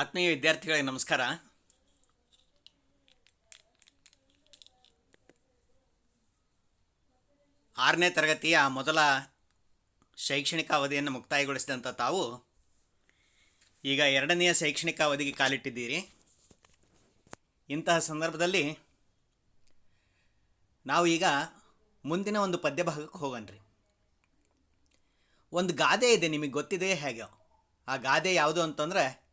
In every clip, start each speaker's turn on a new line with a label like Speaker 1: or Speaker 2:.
Speaker 1: ಆತ್ಮೀಯ ವಿದ್ಯಾರ್ಥಿಗಳಿಗೆ ನಮಸ್ಕಾರ. ಆರನೇ ತರಗತಿಯ ಮೊದಲ ಶೈಕ್ಷಣಿಕ ಅವಧಿಯನ್ನು ಮುಕ್ತಾಯಗೊಳಿಸಿದಂಥ ತಾವು ಈಗ ಎರಡನೆಯ ಶೈಕ್ಷಣಿಕ ಅವಧಿಗೆ ಕಾಲಿಟ್ಟಿದ್ದೀರಿ. ಇಂತಹ ಸಂದರ್ಭದಲ್ಲಿ ನಾವು ಈಗ ಮುಂದಿನ ಒಂದು ಪದ್ಯ ಭಾಗಕ್ಕೆ ಹೋಗನ್ರಿ ಒಂದು ಗಾದೆ ಇದೆ, ನಿಮಗೆ ಗೊತ್ತಿದೆಯೇ ಹೇಗೆ? ಆ ಗಾದೆ ಯಾವುದು ಅಂತಂದರೆ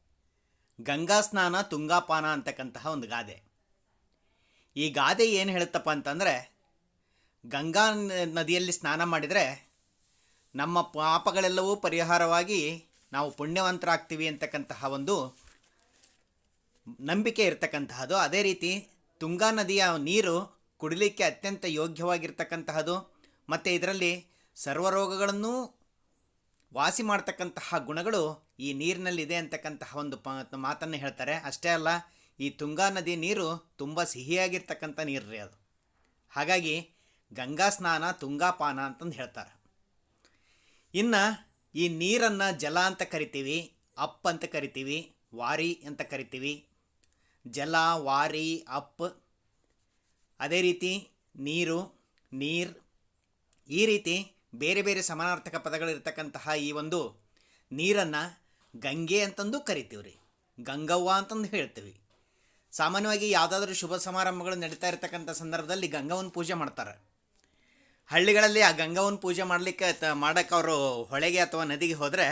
Speaker 1: ಗಂಗಾ ಸ್ನಾನ ತುಂಗಾಪಾನ ಅಂತಕ್ಕಂತಹ ಒಂದು ಗಾದೆ. ಈ ಗಾದೆ ಏನು ಹೇಳುತ್ತಪ್ಪ ಅಂತಂದರೆ, ಗಂಗಾ ನದಿಯಲ್ಲಿ ಸ್ನಾನ ಮಾಡಿದರೆ ನಮ್ಮ ಪಾಪಗಳೆಲ್ಲವೂ ಪರಿಹಾರವಾಗಿ ನಾವು ಪುಣ್ಯವಂತರಾಗ್ತೀವಿ ಅಂತಕ್ಕಂತಹ ಒಂದು ನಂಬಿಕೆ ಇರತಕ್ಕಂತಹದ್ದು. ಅದೇ ರೀತಿ ತುಂಗಾ ನದಿಯ ನೀರು ಕುಡಿಲಿಕ್ಕೆ ಅತ್ಯಂತ ಯೋಗ್ಯವಾಗಿರ್ತಕ್ಕಂತಹದ್ದು. ಮತ್ತು ಇದರಲ್ಲಿ ಸರ್ವರೋಗಗಳನ್ನೂ ವಾಸಿ ಮಾಡ್ತಕ್ಕಂತಹ ಗುಣಗಳು ಈ ನೀರಿನಲ್ಲಿದೆ ಅಂತಕ್ಕಂತಹ ಒಂದು ಪ ಮಾತನ್ನು ಹೇಳ್ತಾರೆ. ಅಷ್ಟೇ ಅಲ್ಲ, ಈ ತುಂಗಾ ನದಿ ನೀರು ತುಂಬ ಸಿಹಿಯಾಗಿರ್ತಕ್ಕಂಥ ನೀರು ರೀ ಅದು. ಹಾಗಾಗಿ ಗಂಗಾ ಸ್ನಾನ ತುಂಗಾಪಾನ ಅಂತಂದು ಹೇಳ್ತಾರೆ. ಇನ್ನು ಈ ನೀರನ್ನು ಜಲ ಅಂತ ಕರಿತೀವಿ, ಅಪ್ ಅಂತ ಕರಿತೀವಿ, ವಾರಿ ಅಂತ ಕರಿತೀವಿ. ಜಲ, ವಾರಿ, ಅಪ್, ಅದೇ ರೀತಿ ನೀರು, ನೀರ್, ಈ ರೀತಿ ಬೇರೆ ಬೇರೆ ಸಮಾನಾರ್ಥಕ ಪದಗಳಿರ್ತಕ್ಕಂತಹ ಈ ಒಂದು ನೀರನ್ನು ಗಂಗೆ ಅಂತಂದು ಕರಿತೀವಿ ರೀ ಗಂಗವ್ವ ಅಂತಂದು ಹೇಳ್ತೀವಿ. ಸಾಮಾನ್ಯವಾಗಿ ಯಾವುದಾದ್ರೂ ಶುಭ ಸಮಾರಂಭಗಳು ನಡೀತಾ ಇರತಕ್ಕಂಥ ಸಂದರ್ಭದಲ್ಲಿ ಗಂಗವ್ವನ ಪೂಜೆ ಮಾಡ್ತಾರೆ. ಹಳ್ಳಿಗಳಲ್ಲಿ ಆ ಗಂಗವ್ವನ ಪೂಜೆ ಮಾಡಲಿಕ್ಕೆ ತ ಮಾಡೋಕ್ಕೆ ಅವರು ಹೊಳೆಗೆ ಅಥವಾ ನದಿಗೆ ಹೋದರೆ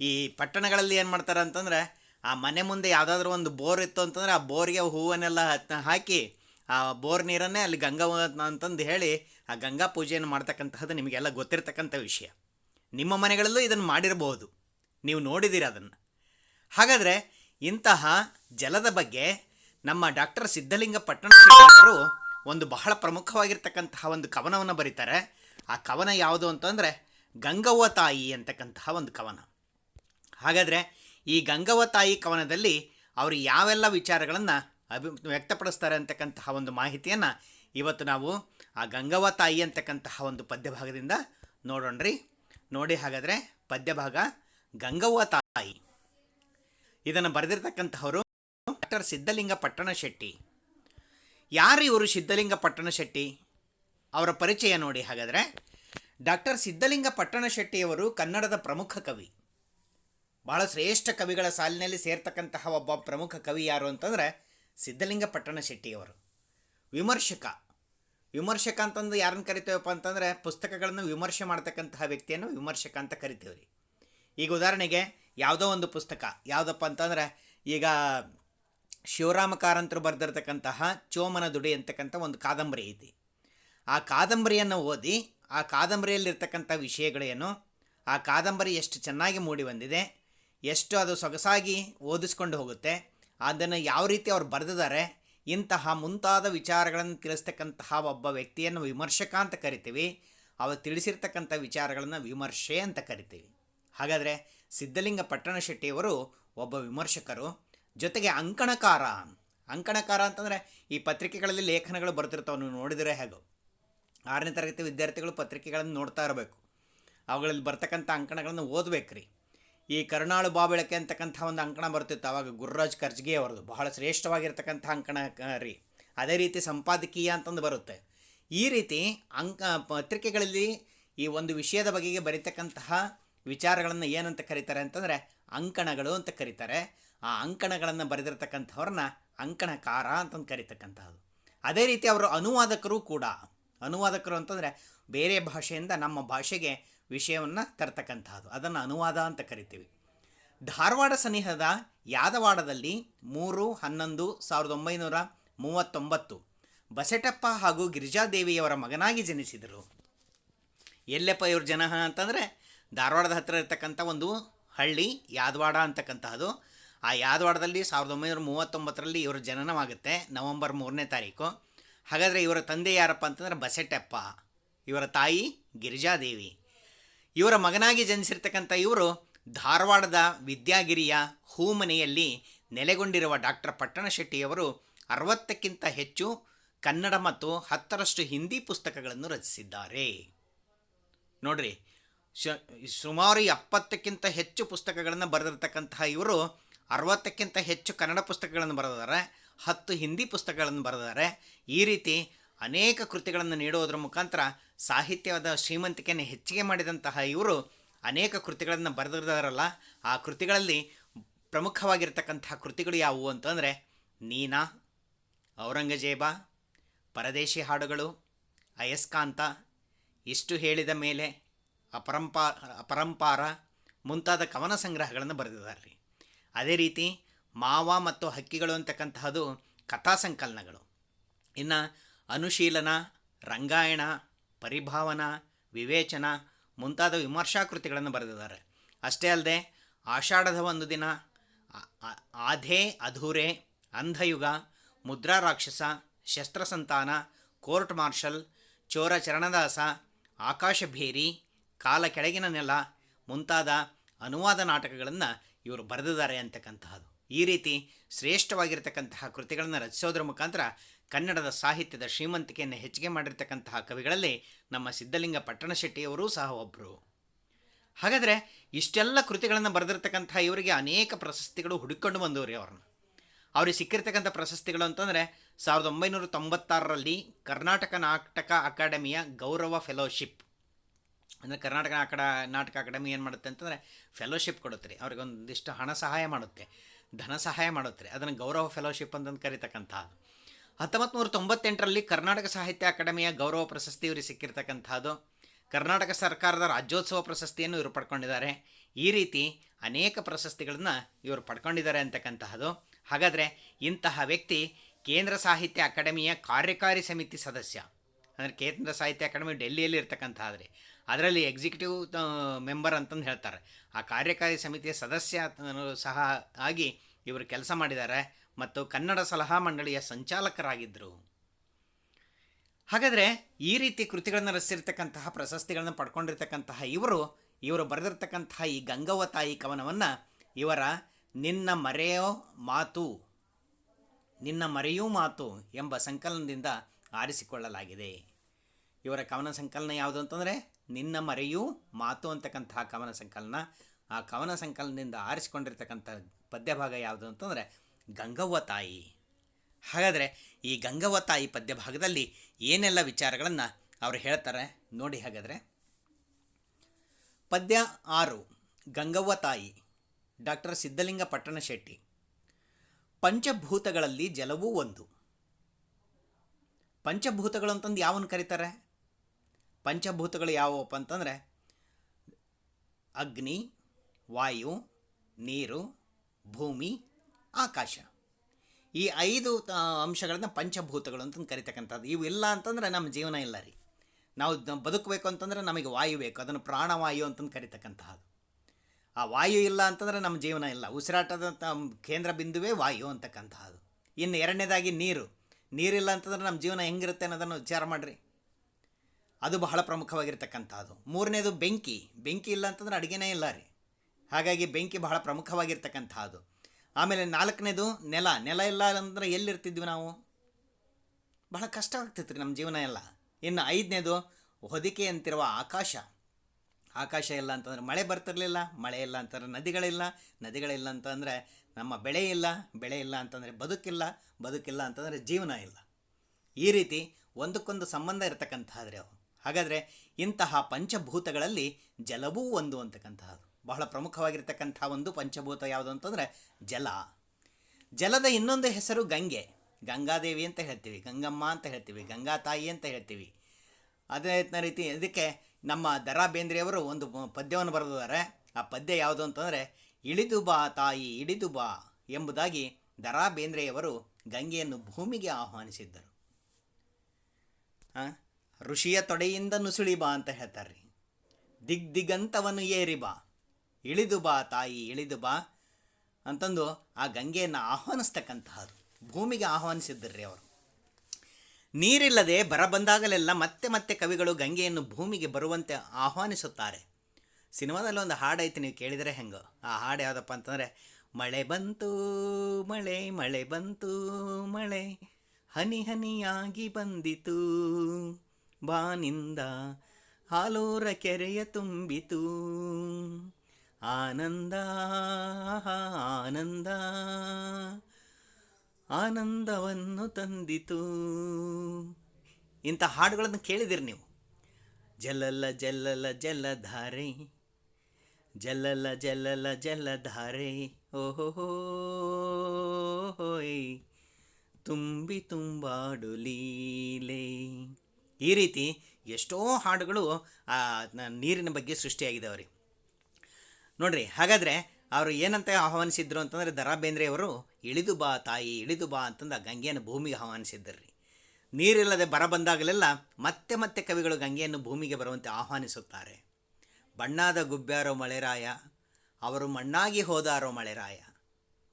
Speaker 1: ಈ ಪಟ್ಟಣಗಳಲ್ಲಿ ಏನು ಮಾಡ್ತಾರೆ ಅಂತಂದರೆ ಆ ಮನೆ ಮುಂದೆ ಯಾವುದಾದ್ರೂ ಒಂದು ಬೋರ್ ಇತ್ತು ಅಂತಂದರೆ ಆ ಬೋರ್ಗೆ ಹೂವನ್ನೆಲ್ಲ ಹಾಕಿ ಆ ಬೋರ್ ನೀರನ್ನೇ ಅಲ್ಲಿ ಗಂಗಾ ಅಂತಂದು ಹೇಳಿ ಆ ಗಂಗಾ ಪೂಜೆಯನ್ನು ಮಾಡ್ತಕ್ಕಂತಹದ್ದು ನಿಮಗೆಲ್ಲ ಗೊತ್ತಿರತಕ್ಕಂಥ ವಿಷಯ. ನಿಮ್ಮ ಮನೆಗಳಲ್ಲೂ ಇದನ್ನು ಮಾಡಿರಬಹುದು. ನೀವು ನೋಡಿದ್ದೀರಿ ಅದನ್ನು. ಹಾಗಾದರೆ ಇಂತಹ ಜಲದ ಬಗ್ಗೆ ನಮ್ಮ ಡಾಕ್ಟರ್ ಸಿದ್ಧಲಿಂಗ ಪಟ್ಟಣ ಅವರು ಒಂದು ಬಹಳ ಪ್ರಮುಖವಾಗಿರ್ತಕ್ಕಂತಹ ಒಂದು ಕವನವನ್ನು ಬರೀತಾರೆ. ಆ ಕವನ ಯಾವುದು ಅಂತಂದರೆ ಗಂಗವ್ವ ತಾಯಿ ಅಂತಕ್ಕಂತಹ ಒಂದು ಕವನ. ಹಾಗಾದರೆ ಈ ಗಂಗವ್ವ ತಾಯಿ ಕವನದಲ್ಲಿ ಅವರು ಯಾವೆಲ್ಲ ವಿಚಾರಗಳನ್ನು ಅಭಿ, ವ್ಯಕ್ತಪಡಿಸ್ತಾರೆ ಅಂತಕ್ಕಂತಹ ಒಂದು ಮಾಹಿತಿಯನ್ನು ಇವತ್ತು ನಾವು ಆ ಗಂಗವ್ವ ತಾಯಿ ಅಂತಕ್ಕಂತಹ ಒಂದು ಪದ್ಯಭಾಗದಿಂದ ನೋಡೋಣ್ರಿ. ನೋಡಿ ಹಾಗಾದರೆ ಪದ್ಯಭಾಗ ಗಂಗವ್ವ ತಾಯಿ. ಇದನ್ನು ಬರೆದಿರ್ತಕ್ಕಂತಹವರು ಡಾಕ್ಟರ್ ಸಿದ್ಧಲಿಂಗ ಪಟ್ಟಣ ಶೆಟ್ಟಿ. ಯಾರು ಇವರು ಸಿದ್ಧಲಿಂಗ ಪಟ್ಟಣ ಶೆಟ್ಟಿ? ಅವರ ಪರಿಚಯ ನೋಡಿ ಹಾಗಾದರೆ ಡಾಕ್ಟರ್ ಸಿದ್ಧಲಿಂಗ ಪಟ್ಟಣ ಶೆಟ್ಟಿಯವರು ಕನ್ನಡದ ಪ್ರಮುಖ ಕವಿ. ಭಾಳ ಶ್ರೇಷ್ಠ ಕವಿಗಳ ಸಾಲಿನಲ್ಲಿ ಸೇರ್ತಕ್ಕಂತಹ ಒಬ್ಬ ಪ್ರಮುಖ ಕವಿ ಯಾರು ಅಂತಂದರೆ ಸಿದ್ಧಲಿಂಗ ಪಟ್ಟಣ ಶೆಟ್ಟಿಯವರು. ವಿಮರ್ಶಕ. ವಿಮರ್ಶಕ ಅಂತಂದು ಯಾರನ್ನು ಕರಿತೇವಪ್ಪ ಅಂತಂದರೆ ಪುಸ್ತಕಗಳನ್ನು ವಿಮರ್ಶೆ ಮಾಡ್ತಕ್ಕಂತಹ ವ್ಯಕ್ತಿಯನ್ನು ವಿಮರ್ಶಕ ಅಂತ ಕರಿತೀವಿ ರೀ ಈಗ ಉದಾಹರಣೆಗೆ ಯಾವುದೋ ಒಂದು ಪುಸ್ತಕ, ಯಾವುದಪ್ಪ ಅಂತಂದರೆ ಈಗ ಶಿವರಾಮ ಕಾರಂತರು ಬರೆದಿರ್ತಕ್ಕಂತಹ ಚೋಮನ ದುಡಿ ಅಂತಕ್ಕಂಥ ಒಂದು ಕಾದಂಬರಿ ಐತಿ. ಆ ಕಾದಂಬರಿಯನ್ನು ಓದಿ ಆ ಕಾದಂಬರಿಯಲ್ಲಿರ್ತಕ್ಕಂಥ ವಿಷಯಗಳೇನು, ಆ ಕಾದಂಬರಿ ಎಷ್ಟು ಚೆನ್ನಾಗಿ ಮೂಡಿ ಬಂದಿದೆ, ಎಷ್ಟು ಅದು ಸೊಗಸಾಗಿ ಓದಿಸ್ಕೊಂಡು ಹೋಗುತ್ತೆ ಅದನ್ನು ಯಾವ ರೀತಿ ಅವ್ರು ಬರೆದಿದ್ದಾರೆ, ಇಂತಹ ಮುಂತಾದ ವಿಚಾರಗಳನ್ನು ತಿಳಿಸ್ತಕ್ಕಂತಹ ಒಬ್ಬ ವ್ಯಕ್ತಿಯನ್ನು ವಿಮರ್ಶಕ ಅಂತ ಕರಿತೀವಿ. ಅವರು ತಿಳಿಸಿರ್ತಕ್ಕಂಥ ವಿಚಾರಗಳನ್ನು ವಿಮರ್ಶೆ ಅಂತ ಕರಿತೀವಿ. ಹಾಗಾದರೆ ಸಿದ್ಧಲಿಂಗ ಪಟ್ಟಣ ಶೆಟ್ಟಿಯವರು ಒಬ್ಬ ವಿಮರ್ಶಕರು. ಜೊತೆಗೆ ಅಂಕಣಕಾರ ಅಂಕಣಕಾರ ಅಂತಂದರೆ ಈ ಪತ್ರಿಕೆಗಳಲ್ಲಿ ಲೇಖನಗಳು ಬರ್ತಿರ್ತಾವೆ, ನೀವು ನೋಡಿದರೆ ಹೇಗೋ. ಆರನೇ ತರಗತಿ ವಿದ್ಯಾರ್ಥಿಗಳು ಪತ್ರಿಕೆಗಳನ್ನು ನೋಡ್ತಾ ಇರಬೇಕು. ಅವುಗಳಲ್ಲಿ ಬರ್ತಕ್ಕಂಥ ಅಂಕಣಗಳನ್ನು ಓದಬೇಕ್ರಿ. ಈ ಕರ್ನಾಳು ಬಾಬೆಳಕೆ ಅಂತಕ್ಕಂಥ ಒಂದು ಅಂಕಣ ಬರ್ತಿತ್ತು. ಆವಾಗ ಗುರುರಾಜ್ ಖರ್ಜ್ಗೆ ಅವರದು ಬಹಳ ಶ್ರೇಷ್ಠವಾಗಿರ್ತಕ್ಕಂಥ ಅಂಕಣ ರೀ. ಅದೇ ರೀತಿ ಸಂಪಾದಕೀಯ ಅಂತಂದು ಬರುತ್ತೆ. ಈ ರೀತಿ ಅಂಕ, ಪತ್ರಿಕೆಗಳಲ್ಲಿ ಈ ಒಂದು ವಿಷಯದ ಬಗೆಗೆ ಬರೀತಕ್ಕಂತಹ ವಿಚಾರಗಳನ್ನು ಏನಂತ ಕರೀತಾರೆ ಅಂತಂದರೆ, ಅಂಕಣಗಳು ಅಂತ ಕರೀತಾರೆ. ಆ ಅಂಕಣಗಳನ್ನು ಬರೆದಿರ್ತಕ್ಕಂಥವ್ರನ್ನ ಅಂಕಣಕಾರ ಅಂತಂದು ಕರೀತಕ್ಕಂಥದ್ದು ಅದೇ ರೀತಿ ಅವರು ಅನುವಾದಕರು ಕೂಡ, ಅನುವಾದಕರು ಅಂತಂದರೆ ಬೇರೆ ಭಾಷೆಯಿಂದ ನಮ್ಮ ಭಾಷೆಗೆ ವಿಷಯವನ್ನು ತರ್ತಕ್ಕಂಥದ್ದು ಅದನ್ನು ಅನುವಾದ ಅಂತ ಕರಿತೀವಿ. ಧಾರವಾಡ ಸನಿಹದ ಯಾದವಾಡದಲ್ಲಿ ಮೂರು, ಹನ್ನೊಂದು, ಸಾವಿರದ ಒಂಬೈನೂರ ಮೂವತ್ತೊಂಬತ್ತು ಬಸೆಟಪ್ಪ ಹಾಗೂ ಗಿರಿಜಾದೇವಿಯವರ ಮಗನಾಗಿ ಜನಿಸಿದರು. ಎಲ್ಲಪ್ಪ ಇವ್ರ ಜನ ಅಂತಂದರೆ ಧಾರವಾಡದ ಹತ್ತಿರ ಇರತಕ್ಕಂಥ ಒಂದು ಹಳ್ಳಿ, ಯಾದವಾಡ ಅಂತಕ್ಕಂತಹದ್ದು ಆ ಯಾದವಾಡದಲ್ಲಿ ಸಾವಿರದ ಒಂಬೈನೂರ ಮೂವತ್ತೊಂಬತ್ತರಲ್ಲಿ ಇವರ ಜನನವಾಗುತ್ತೆ, ನವಂಬರ್ ಮೂರನೇ ತಾರೀಕು. ಹಾಗಾದರೆ ಇವರ ತಂದೆ ಯಾರಪ್ಪ ಅಂತಂದರೆ ಬಸೆಟಪ್ಪ, ಇವರ ತಾಯಿ ಗಿರಿಜಾದೇವಿ. ಇವರ ಮಗನಾಗಿ ಜನಿಸಿರ್ತಕ್ಕಂಥ ಇವರು ಧಾರವಾಡದ ವಿದ್ಯಾಗಿರಿಯ ಹೂಮನೆಯಲ್ಲಿ ನೆಲೆಗೊಂಡಿರುವ ಡಾಕ್ಟರ್ ಪಟ್ಟಣಶೆಟ್ಟಿಯವರು ಅರವತ್ತಕ್ಕಿಂತ ಹೆಚ್ಚು ಕನ್ನಡ ಮತ್ತು ಹತ್ತರಷ್ಟು ಹಿಂದಿ ಪುಸ್ತಕಗಳನ್ನು ರಚಿಸಿದ್ದಾರೆ. ನೋಡ್ರಿ, ಶ, ಸುಮಾರು ಎಪ್ಪತ್ತಕ್ಕಿಂತ ಹೆಚ್ಚು ಪುಸ್ತಕಗಳನ್ನು ಬರೆದಿರ್ತಕ್ಕಂತಹ ಇವರು ಅರವತ್ತಕ್ಕಿಂತ ಹೆಚ್ಚು ಕನ್ನಡ ಪುಸ್ತಕಗಳನ್ನು ಬರೆದಿದ್ದಾರೆ, ಹತ್ತು ಹಿಂದಿ ಪುಸ್ತಕಗಳನ್ನು ಬರೆದಿದ್ದಾರೆ. ಈ ರೀತಿ ಅನೇಕ ಕೃತಿಗಳನ್ನು ನೀಡುವುದರ ಮುಖಾಂತರ ಸಾಹಿತ್ಯದ ಶ್ರೀಮಂತಿಕೆಯನ್ನು ಹೆಚ್ಚಿಗೆ ಮಾಡಿದಂತಹ ಇವರು ಅನೇಕ ಕೃತಿಗಳನ್ನು ಬರೆದಿದ್ದಾರಲ್ಲ, ಆ ಕೃತಿಗಳಲ್ಲಿ ಪ್ರಮುಖವಾಗಿರ್ತಕ್ಕಂತಹ ಕೃತಿಗಳು ಯಾವುವು ಅಂತಂದರೆ, ನೀನಾ, ಔರಂಗಜೇಬ, ಪರದೇಶಿ ಹಾಡುಗಳು, ಅಯಸ್ಕಾಂತ, ಇಷ್ಟು ಹೇಳಿದ ಮೇಲೆ ಅಪರಂಪಾ, ಅಪರಂಪಾರ ಮುಂತಾದ ಕವನ ಸಂಗ್ರಹಗಳನ್ನು ಬರೆದಿದ್ದಾರೆ ರೀ ಅದೇ ರೀತಿ ಮಾವ ಮತ್ತು ಹಕ್ಕಿಗಳು ಅಂತಕ್ಕಂತಹದ್ದು ಕಥಾ ಸಂಕಲನಗಳು. ಇನ್ನು ಅನುಶೀಲನ, ರಂಗಾಯಣ ಪರಿಭಾವನ, ವಿವೇಚನ ಮುಂತಾದ ವಿಮರ್ಶಾ ಕೃತಿಗಳನ್ನು ಬರೆದಿದ್ದಾರೆ. ಅಷ್ಟೇ ಅಲ್ಲದೆ, ಆಷಾಢದ ಒಂದು ದಿನ ಆಧೇ ಅಧೂರೆ, ಅಂಧಯುಗ, ಮುದ್ರಾ ರಾಕ್ಷಸ ಶಸ್ತ್ರಸಂತಾನ ಕೋರ್ಟ್ ಮಾರ್ಷಲ್, ಚೋರ ಚರಣದಾಸ ಆಕಾಶಭೇರಿ ಕಾಲ ಕೆಳಗಿನ ನೆಲ ಮುಂತಾದ ಅನುವಾದ ನಾಟಕಗಳನ್ನು ಇವರು ಬರೆದಿದ್ದಾರೆ ಅಂತಕ್ಕಂತಹದ್ದು. ಈ ರೀತಿ ಶ್ರೇಷ್ಠವಾಗಿರ್ತಕ್ಕಂತಹ ಕೃತಿಗಳನ್ನು ರಚಿಸೋದ್ರ ಮುಖಾಂತರ ಕನ್ನಡದ ಸಾಹಿತ್ಯದ ಶ್ರೀಮಂತಿಕೆಯನ್ನು ಹೆಚ್ಚಿಗೆ ಮಾಡಿರ್ತಕ್ಕಂತಹ ಕವಿಗಳಲ್ಲಿ ನಮ್ಮ ಸಿದ್ಧಲಿಂಗ ಪಟ್ಟಣಶೆಟ್ಟಿಯವರೂ ಸಹ ಒಬ್ಬರು ಹಾಗಾದರೆ ಇಷ್ಟೆಲ್ಲ ಕೃತಿಗಳನ್ನು ಬರೆದಿರ್ತಕ್ಕಂತಹ ಇವರಿಗೆ ಅನೇಕ ಪ್ರಶಸ್ತಿಗಳು ಹುಡುಕೊಂಡು ಬಂದವು ರೀ ಅವ್ರನ್ನ. ಅವ್ರಿಗೆ ಸಿಕ್ಕಿರ್ತಕ್ಕಂಥ ಪ್ರಶಸ್ತಿಗಳು ಅಂತಂದರೆ ಸಾವಿರದ ಒಂಬೈನೂರ ತೊಂಬತ್ತಾರರಲ್ಲಿ ಕರ್ನಾಟಕ ನಾಟಕ ಅಕಾಡೆಮಿಯ ಗೌರವ ಫೆಲೋಶಿಪ್. ಅಂದರೆ ಕರ್ನಾಟಕ ಅಕಡ ನಾಟಕ ಅಕಾಡೆಮಿ ಏನು ಮಾಡುತ್ತೆ ಅಂತಂದರೆ ಫೆಲೋಶಿಪ್ ಕೊಡುತ್ತೆ ರೀ. ಅವ್ರಿಗೆ ಒಂದಿಷ್ಟು ಹಣ ಸಹಾಯ ಮಾಡುತ್ತೆ, ಧನ ಸಹಾಯ ಮಾಡುತ್ತೆ ಅದನ್ನು ಗೌರವ ಫೆಲೋಶಿಪ್ ಅಂತಂದು ಕರೀತಕ್ಕಂಥದ್ದು ಹತ್ತೊಂಬತ್ತು ನೂರ ತೊಂಬತ್ತೆಂಟರಲ್ಲಿ ಕರ್ನಾಟಕ ಸಾಹಿತ್ಯ ಅಕಾಡೆಮಿಯ ಗೌರವ ಪ್ರಶಸ್ತಿ ಇವರಿಗೆ ಸಿಕ್ಕಿರ್ತಕ್ಕಂಥದ್ದು. ಕರ್ನಾಟಕ ಸರ್ಕಾರದ ರಾಜ್ಯೋತ್ಸವ ಪ್ರಶಸ್ತಿಯನ್ನು ಇವರು ಪಡ್ಕೊಂಡಿದ್ದಾರೆ. ಈ ರೀತಿ ಅನೇಕ ಪ್ರಶಸ್ತಿಗಳನ್ನು ಇವರು ಪಡ್ಕೊಂಡಿದ್ದಾರೆ ಅಂತಕ್ಕಂತಹದ್ದು ಹಾಗಾದರೆ ಇಂತಹ ವ್ಯಕ್ತಿ ಕೇಂದ್ರ ಸಾಹಿತ್ಯ ಅಕಾಡೆಮಿಯ ಕಾರ್ಯಕಾರಿ ಸಮಿತಿ ಸದಸ್ಯ. ಅಂದರೆ ಕೇಂದ್ರ ಸಾಹಿತ್ಯ ಅಕಾಡೆಮಿ ಡೆಲ್ಲಿಯಲ್ಲಿ ಇರ್ತಕ್ಕಂಥದ್ರಿ. ಅದರಲ್ಲಿ ಎಕ್ಸಿಕ್ಯೂಟಿವ್ ಮೆಂಬರ್ ಅಂತಂದು ಹೇಳ್ತಾರೆ. ಆ ಕಾರ್ಯಕಾರಿ ಸಮಿತಿಯ ಸದಸ್ಯ ಸಹ ಆಗಿ ಇವರು ಕೆಲಸ ಮಾಡಿದ್ದಾರೆ. ಮತ್ತು ಕನ್ನಡ ಸಲಹಾ ಮಂಡಳಿಯ ಸಂಚಾಲಕರಾಗಿದ್ದರು. ಹಾಗಾದರೆ ಈ ರೀತಿ ಕೃತಿಗಳನ್ನು ರಚಿಸಿರ್ತಕ್ಕಂತಹ, ಪ್ರಶಸ್ತಿಗಳನ್ನು ಪಡ್ಕೊಂಡಿರ್ತಕ್ಕಂತಹ ಇವರು ಇವರು ಬರೆದಿರ್ತಕ್ಕಂತಹ ಈ ಗಂಗವ್ವ ತಾಯಿ ಕವನವನ್ನು ಇವರ ನಿನ್ನ ಮರೆಯೋ ಮಾತು, ನಿನ್ನ ಮರೆಯೂ ಮಾತು ಎಂಬ ಸಂಕಲನದಿಂದ ಆರಿಸಿಕೊಳ್ಳಲಾಗಿದೆ. ಇವರ ಕವನ ಸಂಕಲನ ಯಾವುದು ಅಂತಂದರೆ, ನಿನ್ನ ಮರೆಯೂ ಮಾತು ಅಂತಕ್ಕಂತಹ ಕವನ ಸಂಕಲನ. ಆ ಕವನ ಸಂಕಲನದಿಂದ ಆರಿಸಿಕೊಂಡಿರ್ತಕ್ಕಂಥ ಪದ್ಯಭಾಗ ಯಾವುದು ಅಂತಂದರೆ ಗಂಗವ್ವ ತಾಯಿ. ಹಾಗಾದರೆ ಈ ಗಂಗವ್ವ ತಾಯಿ ಪದ್ಯ ಭಾಗದಲ್ಲಿ ಏನೆಲ್ಲ ವಿಚಾರಗಳನ್ನು ಅವರು ಹೇಳ್ತಾರೆ ನೋಡಿ ಹಾಗಾದರೆ. ಪದ್ಯ ಆರು, ಗಂಗವ್ವ ತಾಯಿ, ಡಾಕ್ಟರ್ ಸಿದ್ಧಲಿಂಗ ಪಟ್ಟಣ ಶೆಟ್ಟಿ. ಪಂಚಭೂತಗಳಲ್ಲಿ ಜಲವೂ ಒಂದು. ಪಂಚಭೂತಗಳು ಅಂತಂದು ಯಾವನ್ನು ಕರೀತಾರೆ? ಪಂಚಭೂತಗಳು ಯಾವುವಪ್ಪ ಅಂತಂದರೆ ಅಗ್ನಿ, ವಾಯು, ನೀರು, ಭೂಮಿ ಆಕಾಶ. ಈ ಐದು ಅಂಶಗಳನ್ನು ಪಂಚಭೂತಗಳು ಅಂತ ಕರಿತಕ್ಕಂಥದ್ದು. ಇವು ಇಲ್ಲ ಅಂತಂದರೆ ನಮ್ಮ ಜೀವನ ಇಲ್ಲ ರೀ. ನಾವು ಬದುಕಬೇಕು ಅಂತಂದರೆ ನಮಗೆ ವಾಯು ಬೇಕು. ಅದನ್ನು ಪ್ರಾಣವಾಯು ಅಂತಂದು ಕರಿತಕ್ಕಂತಹದ್ದು. ಆ ವಾಯು ಇಲ್ಲ ಅಂತಂದರೆ ನಮ್ಮ ಜೀವನ ಇಲ್ಲ. ಉಸಿರಾಟದ ಕೇಂದ್ರ ಬಿಂದುವೇ ವಾಯು ಅಂತಕ್ಕಂತಹದ್ದು. ಇನ್ನು ಎರಡನೇದಾಗಿ ನೀರು. ನೀರಿಲ್ಲ ಅಂತಂದ್ರೆ ನಮ್ಮ ಜೀವನ ಹೆಂಗಿರುತ್ತೆ ಅನ್ನೋದನ್ನು ವಿಚಾರ ಮಾಡಿರಿ. ಅದು ಬಹಳ ಪ್ರಮುಖವಾಗಿರ್ತಕ್ಕಂಥದ್ದು ಮೂರನೇದು ಬೆಂಕಿ. ಬೆಂಕಿ ಇಲ್ಲ ಅಂತಂದ್ರೆ ಅಡುಗೆನೇ ಇಲ್ಲ ರೀ. ಹಾಗಾಗಿ ಬೆಂಕಿ ಬಹಳ ಪ್ರಮುಖವಾಗಿರ್ತಕ್ಕಂಥದ್ದು ಆಮೇಲೆ ನಾಲ್ಕನೇದು ನೆಲ. ನೆಲ ಇಲ್ಲ ಅಂದ್ರೆ ಎಲ್ಲಿರ್ತಿದ್ವಿ ನಾವು? ಬಹಳ ಕಷ್ಟವಾಗ್ತಿತ್ತು ರೀ ನಮ್ಮ ಜೀವನ ಎಲ್ಲ. ಇನ್ನು ಐದನೇದು ಹೊದಿಕೆ ಅಂತಿರುವ ಆಕಾಶ. ಆಕಾಶ ಇಲ್ಲ ಅಂತಂದರೆ ಮಳೆ ಬರ್ತಿರಲಿಲ್ಲ. ಮಳೆ ಇಲ್ಲ ಅಂತಂದರೆ ನದಿಗಳಿಲ್ಲ. ನದಿಗಳಿಲ್ಲ ಅಂತಂದರೆ ನಮ್ಮ ಬೆಳೆ ಇಲ್ಲ. ಬೆಳೆ ಇಲ್ಲ ಅಂತಂದರೆ ಬದುಕಿಲ್ಲ. ಬದುಕಿಲ್ಲ ಅಂತಂದರೆ ಜೀವನ ಇಲ್ಲ. ಈ ರೀತಿ ಒಂದಕ್ಕೊಂದು ಸಂಬಂಧ ಇರತಕ್ಕಂತಹದ್ರಿ ಅವು. ಹಾಗಾದರೆ ಇಂತಹ ಪಂಚಭೂತಗಳಲ್ಲಿ ಜಲವೂ ಒಂದು ಅಂತಕ್ಕಂತಹದ್ದು. ಬಹಳ ಪ್ರಮುಖವಾಗಿರ್ತಕ್ಕಂಥ ಒಂದು ಪಂಚಭೂತ ಯಾವುದು ಅಂತಂದರೆ ಜಲ. ಜಲದ ಇನ್ನೊಂದು ಹೆಸರು ಗಂಗೆ. ಗಂಗಾದೇವಿ ಅಂತ ಹೇಳ್ತೀವಿ, ಗಂಗಮ್ಮ ಅಂತ ಹೇಳ್ತೀವಿ, ಗಂಗಾ ತಾಯಿ ಅಂತ ಹೇಳ್ತೀವಿ. ಅದೇ ರೀತಿ ಇದಕ್ಕೆ ನಮ್ಮ ದರಾ ಬೇಂದ್ರೆಯವರು ಒಂದು ಪದ್ಯವನ್ನು ಬರೆದಿದ್ದಾರೆ. ಆ ಪದ್ಯ ಯಾವುದು ಅಂತಂದರೆ, ಇಳಿದು ಬಾ ತಾಯಿ, ಇಳಿದು ಬಾ ಎಂಬುದಾಗಿ ದರಾ ಬೇಂದ್ರೆಯವರು ಗಂಗೆಯನ್ನು ಭೂಮಿಗೆ ಆಹ್ವಾನಿಸಿದ್ದರು. ಋಷಿಯ ತೊಡೆಯಿಂದ ನುಸುಳಿ ಬಾ ಅಂತ ಹೇಳ್ತಾರೆ ರೀ ದಿಗ್ ದಿಗಂತವನ್ನು ಏರಿ ಬಾ. ಇಳಿದು ಬಾ ತಾಯಿ, ಇಳಿದು ಬಾ ಅಂತಂದು ಆ ಗಂಗೆಯನ್ನು ಆಹ್ವಾನಿಸ್ತಕ್ಕಂತಹದ್ದು. ಭೂಮಿಗೆ ಆಹ್ವಾನಿಸಿದ್ದರ್ರಿ ಅವರು. ನೀರಿಲ್ಲದೆ ಬರ ಬಂದಾಗಲೆಲ್ಲ ಮತ್ತೆ ಮತ್ತೆ ಕವಿಗಳು ಗಂಗೆಯನ್ನು ಭೂಮಿಗೆ ಬರುವಂತೆ ಆಹ್ವಾನಿಸುತ್ತಾರೆ. ಸಿನಿಮಾದಲ್ಲಿ ಒಂದು ಹಾಡು ಐತಿ ನೀವು ಕೇಳಿದರೆ ಹೆಂಗೋ. ಆ ಹಾಡು ಯಾವುದಪ್ಪ ಅಂತಂದರೆ, ಮಳೆ ಬಂತು, ಮಳೆ ಮಳೆ ಬಂತು, ಮಳೆ, ಹನಿ ಹನಿಯಾಗಿ ಬಂದಿತು. ಬಾನಿಂದ ಹಾಲೂರ ಕೆರೆಯ ತುಂಬಿತು. ಆನಂದ ಆನಂದ. ಆನಂದವನ್ನು ತಂದಿತು. ಇಂಥ ಹಾಡುಗಳನ್ನು ಕೇಳಿದಿರಿ ನೀವು. ಜಲಲ ಜಲಲ, ಜಲಧಾರೆ. ಜಲಲ ಜಲಲ, ಜಲಧಾರೆ. ಓಹೋ ತುಂಬಿ ತುಂಬಾಡು ಲೀಲೆ. ಈ ರೀತಿ ಎಷ್ಟೋ ಹಾಡುಗಳು ಆ ನೀರಿನ ಬಗ್ಗೆ ಸೃಷ್ಟಿಯಾಗಿದ್ದಾವೆ ರೀ. ನೋಡ್ರಿ, ಹಾಗಾದರೆ ಅವರು ಏನಂತ ಆಹ್ವಾನಿಸಿದ್ರು ಅಂತಂದರೆ ದರಾ ಬೇಂದ್ರೆಯವರು ಇಳಿದು ಬಾ ತಾಯಿ, ಇಳಿದು ಬಾ ಅಂತಂದು ಗಂಗೆಯನ್ನು ಭೂಮಿಗೆ ಆಹ್ವಾನಿಸಿದ್ದರು ರೀ ನೀರಿಲ್ಲದೆ ಬರ ಬಂದಾಗಲೆಲ್ಲ ಮತ್ತೆ ಮತ್ತೆ ಕವಿಗಳು ಗಂಗೆಯನ್ನು ಭೂಮಿಗೆ ಬರುವಂತೆ ಆಹ್ವಾನಿಸುತ್ತಾರೆ. ಬಣ್ಣಾದ ಗುಬ್ಬ್ಯಾರೋ ಮಳೆರಾಯ, ಅವರು ಮಣ್ಣಾಗಿ ಹೋದಾರೋ ಮಳೆರಾಯ.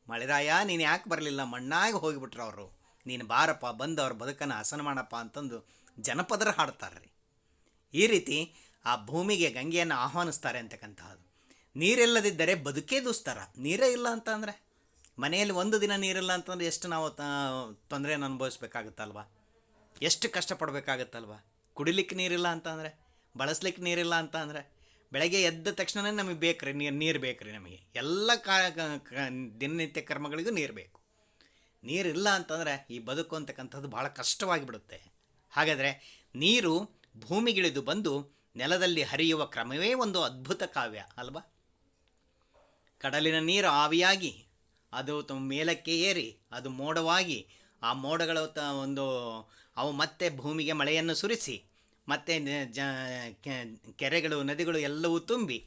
Speaker 1: ಮಳೆರಾಯ, ನೀನು ಯಾಕೆ ಬರಲಿಲ್ಲ? ಮಣ್ಣಾಗಿ ಹೋಗಿಬಿಟ್ರು ಅವರು. ನೀನು ಬಾರಪ್ಪ, ಬಂದು ಅವ್ರ ಬದುಕನ್ನು ಹಸನ ಮಾಡಪ್ಪ ಅಂತಂದು ಜನಪದರ ಹಾಡ್ತಾರೆ ಈ ರೀತಿ ಆ ಭೂಮಿಗೆ ಗಂಗೆಯನ್ನು ಆಹ್ವಾನಿಸ್ತಾರೆ ಅಂತಕ್ಕಂತಹದ್ದು. ನೀರಿಲ್ಲದಿದ್ದರೆ ಬದುಕೇ ದುಸ್ತರ. ನೀರೇ ಇಲ್ಲ ಅಂತ ಅಂದರೆ? ಮನೆಯಲ್ಲಿ ಒಂದು ದಿನ ನೀರಿಲ್ಲ ಅಂತಂದರೆ ಎಷ್ಟು ನಾವು ತೊಂದರೆಯನ್ನು ಅನುಭವಿಸ್ಬೇಕಾಗುತ್ತಲ್ವ? ಎಷ್ಟು ಕಷ್ಟಪಡಬೇಕಾಗತ್ತಲ್ವ? ಕುಡಿಲಿಕ್ಕೆ ನೀರಿಲ್ಲ ಅಂತಂದರೆ? ಬಳಸ್ಲಿಕ್ಕೆ ನೀರಿಲ್ಲ ಅಂತ ಅಂದರೆ ಬೆಳಗ್ಗೆ ಎದ್ದ ತಕ್ಷಣವೇ ನಮಗೆ ಬೇಕು ರೀ ನೀರು ನೀರು ಬೇಕು ರೀ ನಮಗೆ. ಎಲ್ಲ ಕ- ದಿನನಿತ್ಯ ಕರ್ಮಗಳಿಗೂ ನೀರು ಬೇಕು. ನೀರಿಲ್ಲ ಅಂತಂದರೆ ಈ ಬದುಕು ಅಂತಕ್ಕಂಥದ್ದು ಭಾಳ ಕಷ್ಟವಾಗಿ ಬಿಡುತ್ತೆ ಹಾಗಾದರೆ ನೀರು ಭೂಮಿಗಿಳಿದು ಬಂದು ನೆಲದಲ್ಲಿ ಹರಿಯುವ ಕ್ರಮವೇ ಒಂದು ಅದ್ಭುತ ಕಾವ್ಯ, ಅಲ್ವಾ? ಕಡಲಿನ ನೀರು ಆವಿಯಾಗಿ, ಅದು ಮೇಲಕ್ಕೆ ಏರಿ, ಅದು ಮೋಡವಾಗಿ, ಆ ಮೋಡಗಳ ಒಂದು, ಅವು ಮತ್ತೆ ಭೂಮಿಗೆ ಮಳೆಯನ್ನು ಸುರಿಸಿ, ಮತ್ತು ಕೆರೆಗಳು, ನದಿಗಳು ಎಲ್ಲವೂ ತುಂಬಿ.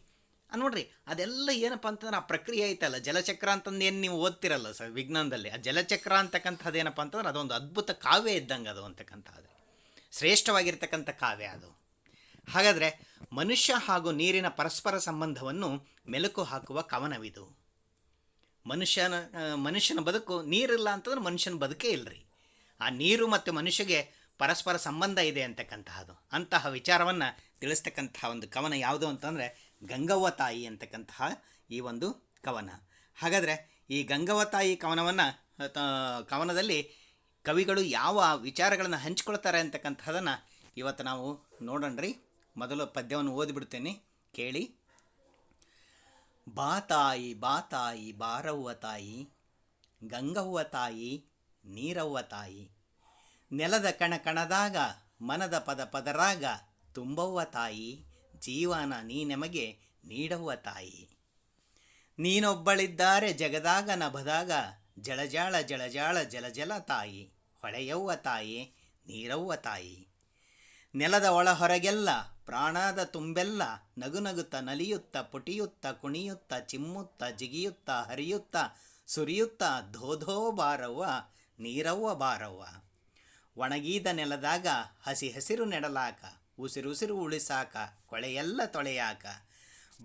Speaker 1: ನೋಡ್ರಿ, ಅದೆಲ್ಲ ಏನಪ್ಪ ಅಂತಂದ್ರೆ ಆ ಪ್ರಕ್ರಿಯೆ ಐತಲ್ಲ, ಜಲಚಕ್ರ ಅಂತಂದು ಏನು ನೀವು ಓದ್ತಿರಲ್ಲ ಸರ್ ವಿಜ್ಞಾನದಲ್ಲಿ? ಆ ಜಲಚಕ್ರ ಅಂತಕ್ಕಂಥದ್ದು ಏನಪ್ಪ ಅಂತಂದ್ರೆ ಅದೊಂದು ಅದ್ಭುತ ಕಾವ್ಯ ಇದ್ದಂಗೆ ಅದು ಅಂತಕ್ಕಂಥದ್ದು. ಶ್ರೇಷ್ಠವಾಗಿರ್ತಕ್ಕಂಥ ಕಾವ್ಯ ಅದು. ಹಾಗಾದರೆ ಮನುಷ್ಯ ಹಾಗೂ ನೀರಿನ ಪರಸ್ಪರ ಸಂಬಂಧವನ್ನು ಮೆಲುಕು ಹಾಕುವ ಕವನವಿದು. ಮನುಷ್ಯನ ಮನುಷ್ಯನ ಬದುಕು ನೀರಿಲ್ಲ ಅಂತಂದ್ರೆ ಮನುಷ್ಯನ ಬದುಕೇ ಇಲ್ಲರಿ ಆ ನೀರು ಮತ್ತು ಮನುಷ್ಯಗೆ ಪರಸ್ಪರ ಸಂಬಂಧ ಇದೆ ಅಂತಕ್ಕಂತಹದ್ದು ಅಂತಹ ವಿಚಾರವನ್ನು ತಿಳಿಸ್ತಕ್ಕಂತಹ ಒಂದು ಕವನ ಯಾವುದು ಅಂತಂದರೆ ಗಂಗವ್ವ ತಾಯಿ ಅಂತಕ್ಕಂತಹ ಈ ಒಂದು ಕವನ. ಹಾಗಾದರೆ ಈ ಗಂಗವ್ವ ತಾಯಿ ಕವನವನ್ನು ಕವನದಲ್ಲಿ ಕವಿಗಳು ಯಾವ ವಿಚಾರಗಳನ್ನು ಹಂಚ್ಕೊಳ್ತಾರೆ ಅಂತಕ್ಕಂಥದ್ದನ್ನು ಇವತ್ತು ನಾವು ನೋಡೋಣ್ರಿ. ಮೊದಲು ಪದ್ಯವನ್ನು ಓದಿಬಿಡ್ತೇನೆ. ಕೇಳಿ. ಬಾ ತಾಯಿ ಬಾ ತಾಯಿ, ಬಾರವ್ವ ತಾಯಿ, ಗಂಗವ್ವ ತಾಯಿ, ನೀರವ್ವ ತಾಯಿ. ನೆಲದ ಕಣ ಕಣದಾಗ, ಮನದ ಪದ ಪದರಾಗ, ತುಂಬವ್ವ ತಾಯಿ, ಜೀವನ ನೀ ನಮಗೆ ನೀಡವ್ವ ತಾಯಿ. ನೀನೊಬ್ಬಳಿದ್ದಾರೆ ಜಗದಾಗ ನಭದಾಗ, ಜಳಜಾಳ ಜಳಜಾಳ ಜಲಜಲ ತಾಯಿ, ಹೊಳೆಯವ್ವ ತಾಯಿ, ನೀರವ್ವ ತಾಯಿ. ನೆಲದ ಒಳ ಹೊರಗೆಲ್ಲ ಪ್ರಾಣದ ತುಂಬೆಲ್ಲ ನಗುನಗುತ್ತ ನಲಿಯುತ್ತ ಪುಟಿಯುತ್ತ ಕುಣಿಯುತ್ತ ಚಿಮ್ಮುತ್ತ ಜಿಗಿಯುತ್ತ ಹರಿಯುತ್ತ ಸುರಿಯುತ್ತ ಧೋಧೋ ಬಾರವ್ವ, ನೀರವ್ವ ಬಾರವ್ವ. ಒಣಗೀದ ನೆಲದಾಗ ಹಸಿ ಹಸಿರು ನೆಡಲಾಕ, ಉಸಿರುಸಿರು ಉಳಿಸಾಕ, ಕೊಳೆಯೆಲ್ಲ ತೊಳೆಯಾಕ.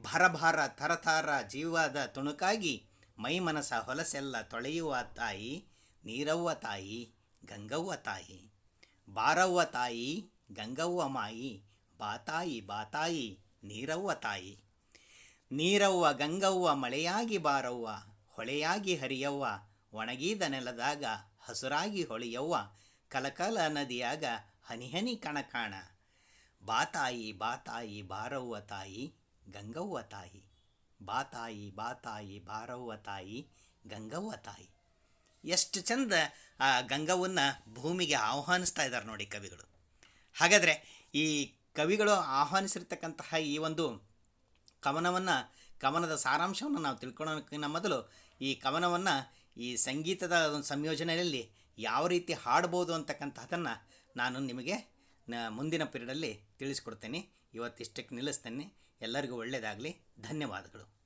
Speaker 1: ಭರಭಾರ ಥರಥಾರ ಜೀವದ ತುಣುಕಾಗಿ ಮೈ ಮನಸ ಹೊಲಸೆಲ್ಲ ತೊಳೆಯುವ ತಾಯಿ, ನೀರವ್ವ ತಾಯಿ, ಗಂಗವ್ವ ತಾಯಿ. ಬಾರವ್ವ ತಾಯಿ, ಗಂಗವ್ವ ಮಾಯಿ. ಬಾತಾಯಿ ಬಾತಾಯಿ, ನೀರವ್ವ ತಾಯಿ. ನೀರವ್ವ, ಗಂಗವ್ವ, ಮಳೆಯಾಗಿ ಬಾರವ್ವ, ಹೊಳೆಯಾಗಿ ಹರಿಯವ್ವ, ಒಣಗಿದ ನೆಲದಾಗ ಹಸುರಾಗಿ ಹೊಳೆಯವ್ವ, ಕಲಕಲ ನದಿಯಾಗ ಹನಿ ಹನಿ ಕಣಕಾಣ. ಬಾತಾಯಿ ಬಾತಾಯಿ, ಬಾರವ್ವ ತಾಯಿ, ಗಂಗವ್ವ ತಾಯಿ. ಬಾತಾಯಿ ಬಾತಾಯಿ, ಬಾರವ್ವ ತಾಯಿ, ಗಂಗವ್ವ ತಾಯಿ. ಎಷ್ಟು ಚಂದ ಆ ಗಂಗವನ್ನು ಭೂಮಿಗೆ ಆಹ್ವಾನಿಸ್ತಾ ಇದ್ದಾರೆ ನೋಡಿ ಕವಿಗಳು. ಹಾಗಾದರೆ ಈ ಕವಿಗಳು ಆಹ್ವಾನಿಸಿರ್ತಕ್ಕಂತಹ ಈ ಒಂದು ಕವನವನ್ನು, ಕವನದ ಸಾರಾಂಶವನ್ನು ನಾವು ತಿಳ್ಕೊಳ್ಳೋಕ್ಕಿಂತ ಮೊದಲು ಈ ಕವನವನ್ನು ಈ ಸಂಗೀತದ ಒಂದು ಸಂಯೋಜನೆಯಲ್ಲಿ ಯಾವ ರೀತಿ ಹಾಡ್ಬೋದು ಅಂತಕ್ಕಂತಹದನ್ನು ನಾನು ನಿಮಗೆ ಮುಂದಿನ ಪೀರಿಯಡಲ್ಲಿ ತಿಳಿಸ್ಕೊಡ್ತೇನೆ. ಇವತ್ತಿಷ್ಟಕ್ಕೆ ನಿಲ್ಲಿಸ್ತೇನೆ. ಎಲ್ಲರಿಗೂ ಒಳ್ಳೆಯದಾಗಲಿ. ಧನ್ಯವಾದಗಳು.